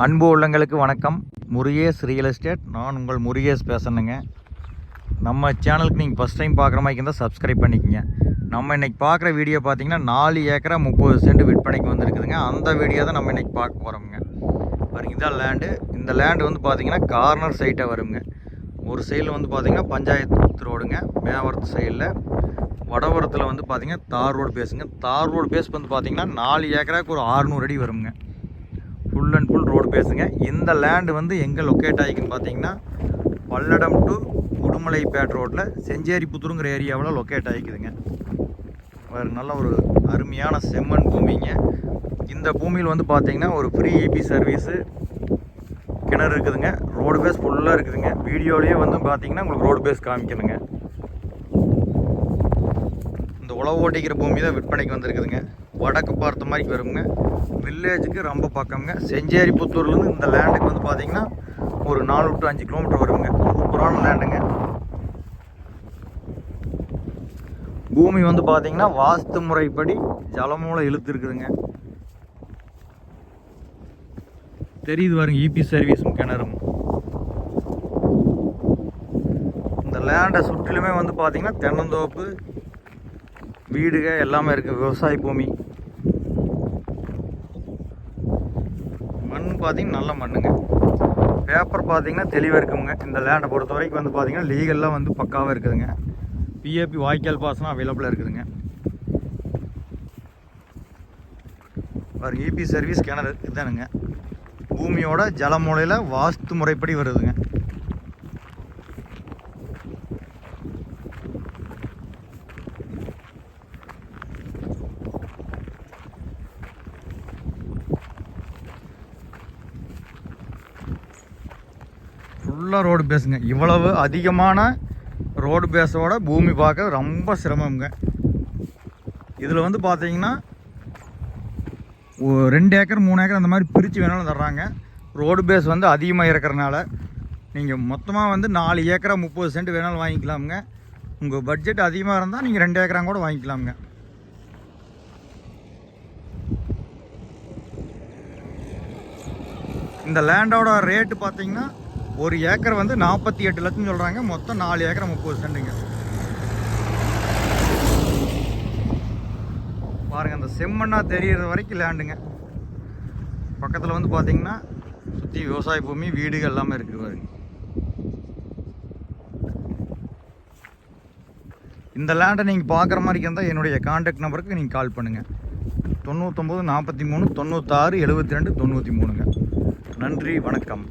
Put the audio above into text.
அன்பு உள்ளங்களுக்கு வணக்கம். முருகேஸ் ரியல் எஸ்டேட் நான் உங்கள் முருகேஸ் பேசணுங்க நம்ம சேனலுக்கு நீங்கள் ஃபஸ்ட் டைம் பார்க்குற மாதிரி இருந்தால் சப்ஸ்கிரைப் பண்ணிக்கோங்க. நம்ம இன்றைக்கி பார்க்குற வீடியோ பார்த்தீங்கன்னா நாலு ஏக்கரா முப்பது சென்ட் விற்பனைக்கு வந்துருக்குதுங்க. அந்த வீடியோ தான் நம்ம இன்றைக்கி பார்க்க போகிறோமுங்க பாருங்க இதான் லேண்டு இந்த லேண்டு வந்து பார்த்தீங்கன்னா கார்னர் சைட்டாக வருங்க. ஒரு சைடில் வந்து பார்த்தீங்கன்னா பஞ்சாயத்து ரோடுங்க. மேவரத்து சைடில் வடவரத்தில் வந்து பார்த்திங்கன்னா தார் ரோடு பேசுங்க தார் ரோடு பேஸ் வந்து பார்த்திங்கன்னா நாலு ஏக்கராக்கு ஒரு 600 அடி வருங்க. ஃபுல் அண்ட் ஃபுல் ரோடு பேசுங்க. இந்த லேண்டு வந்து எங்கே லொக்கேட் ஆகிக்குன்னு பார்த்தீங்கன்னா பல்லடம் டு உடுமலைப்பேட் ரோட்டில் செஞ்சேரி புத்துருங்கிற ஏரியாவில் லொக்கேட் ஆகிக்குதுங்க. வேறு நல்ல ஒரு அருமையான செம்மண் பூமிங்க. இந்த பூமியில் வந்து பார்த்தீங்கன்னா ஒரு ஃப்ரீ இபி சர்வீஸு கிணறு இருக்குதுங்க. ரோடு பேஸ் ஃபுல்லாக இருக்குதுங்க. வீடியோலேயே வந்து பார்த்தீங்கன்னா உங்களுக்கு ரோடு பேஸ் காமிக்கணுங்க. இந்த உழவு ஓட்டிக்கிற பூமி தான் விற்பனைக்கு வந்திருக்குதுங்க. வடக்கு பார்த்த மாதிரி வருங்க. வில்லேஜுக்கு ரொம்ப பக்கம்ங்க. செஞ்சேரி புத்தூர்லேருந்து இந்த லேண்டுக்கு வந்து பார்த்தீங்கன்னா ஒரு நாலு டு அஞ்சு கிலோமீட்டர் வருங்க. சூப்பரான லேண்டுங்க பூமி வந்து பார்த்தீங்கன்னா வாஸ்து முறைப்படி ஜலமூலம் இழுத்து இருக்குதுங்க தெரியுது பாருங்க இபி சர்வீஸும் கிணறும். இந்த லேண்டை சுற்றிலுமே வந்து பார்த்தீங்கன்னா தென்னந்தோப்பு வீடுக எல்லாமே இருக்குது விவசாய பூமி. மண் பார்த்தீங்கன்னா நல்ல மண்ணுங்க. பேப்பர் பார்த்தீங்கன்னா தெளிவாக இருக்குங்க. இந்த லேண்டை பொறுத்த வரைக்கும் வந்து பார்த்தீங்கன்னா லீகல்லாம் வந்து பக்காவாக இருக்குதுங்க. பிஏபி வாய்க்கால் பாசனம் அவைலபிளாக இருக்குதுங்க. பாருங்க இபி சர்வீஸ் கிணறு இதுதானுங்க. பூமியோட ஜலமூலையில் வாஸ்து முறைப்படி வருதுங்க. ஃபுல்லாக ரோடு பேஸுங்க இவ்வளவு அதிகமான ரோடு பேஸோட பூமி பார்க்க ரொம்ப சிரமங்க இதில் வந்து பார்த்தீங்கன்னா ரெண்டு ஏக்கர் மூணு ஏக்கர் அந்த மாதிரி பிரித்து வேணாலும் தர்றாங்க. ரோடு பேஸ் வந்து அதிகமாக இருக்கிறனால நீங்கள் மொத்தமாக வந்து நாலு ஏக்கரா முப்பது சென்ட் வேணாலும் வாங்கிக்கலாமுங்க. உங்கள் பட்ஜெட் அதிகமாக இருந்தால் நீங்கள் ரெண்டு ஏக்கரா கூட வாங்கிக்கலாமுங்க. இந்த லேண்டோட ரேட்டு பார்த்தீங்கன்னா ஒரு ஏக்கர் வந்து நாற்பத்தி எட்டு லட்சம் சொல்கிறாங்க மொத்தம் நாலு ஏக்கர் முப்பது சென்ட்டுங்க. பாருங்கள் அந்த செம்மண்ணா தெரியிற வரைக்கும் லேண்டுங்க பக்கத்தில் வந்து பார்த்தீங்கன்னா சுற்றி விவசாய பூமி வீடுகள் எல்லாமே இருக்குது பாருங்க. இந்த லேண்டை நீங்கள் பார்க்குற மாதிரி இருந்தால் என்னுடைய காண்டாக்ட் நம்பருக்கு நீங்கள் கால் பண்ணுங்கள் தொண்ணூத்தொம்பது நாற்பத்தி மூணு தொண்ணூத்தாறு எழுபத்தி ரெண்டு தொண்ணூற்றி மூணுங்க. நன்றி வணக்கம்.